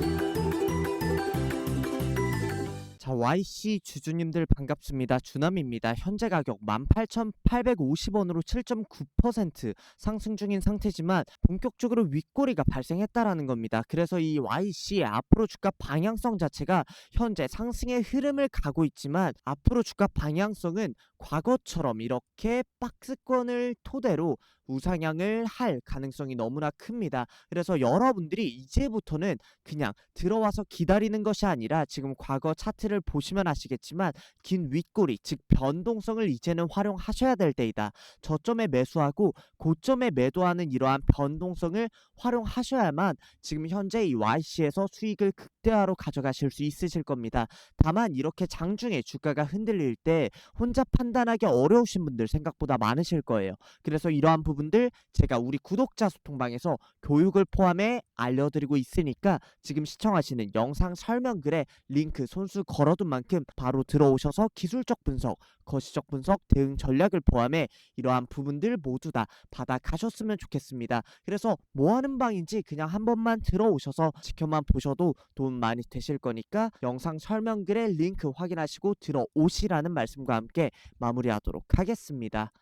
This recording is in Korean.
you. YC 주주님들 반갑습니다. 주남입니다. 현재 가격 18,850원으로 7.9% 상승 중인 상태지만 본격적으로 윗꼬리가 발생했다라는 겁니다. 그래서 이 YC의 앞으로 주가 방향성 자체가 현재 상승의 흐름을 가고 있지만 앞으로 주가 방향성은 과거처럼 이렇게 박스권을 토대로 우상향을 할 가능성이 너무나 큽니다. 그래서 여러분들이 이제부터는 그냥 들어와서 기다리는 것이 아니라 지금 과거 차트를 보시면 아시겠지만 긴 윗꼬리 즉 변동성을 이제는 활용하셔야 될 때이다. 저점에 매수하고 고점에 매도하는 이러한 변동성을 활용하셔야만 지금 현재 이 YC에서 수익을 극대화로 가져가실 수 있으실 겁니다. 다만 이렇게 장중에 주가가 흔들릴 때 혼자 판단하기 어려우신 분들 생각보다 많으실 거예요. 그래서 이러한 부분들 제가 우리 구독자 소통방에서 교육을 포함해 알려드리고 있으니까 지금 시청하시는 영상 설명글에 링크 손수 걸어둔 만큼 바로 들어오셔서 기술적 분석, 거시적 분석, 대응 전략을 포함해 이러한 부분들 모두 다 받아가셨으면 좋겠습니다. 그래서 뭐 하는 방인지 그냥 한 번만 들어오셔서 지켜만 보셔도 도움 많이 되실 거니까 영상 설명글에 링크 확인하시고 들어오시라는 말씀과 함께 마무리하도록 하겠습니다.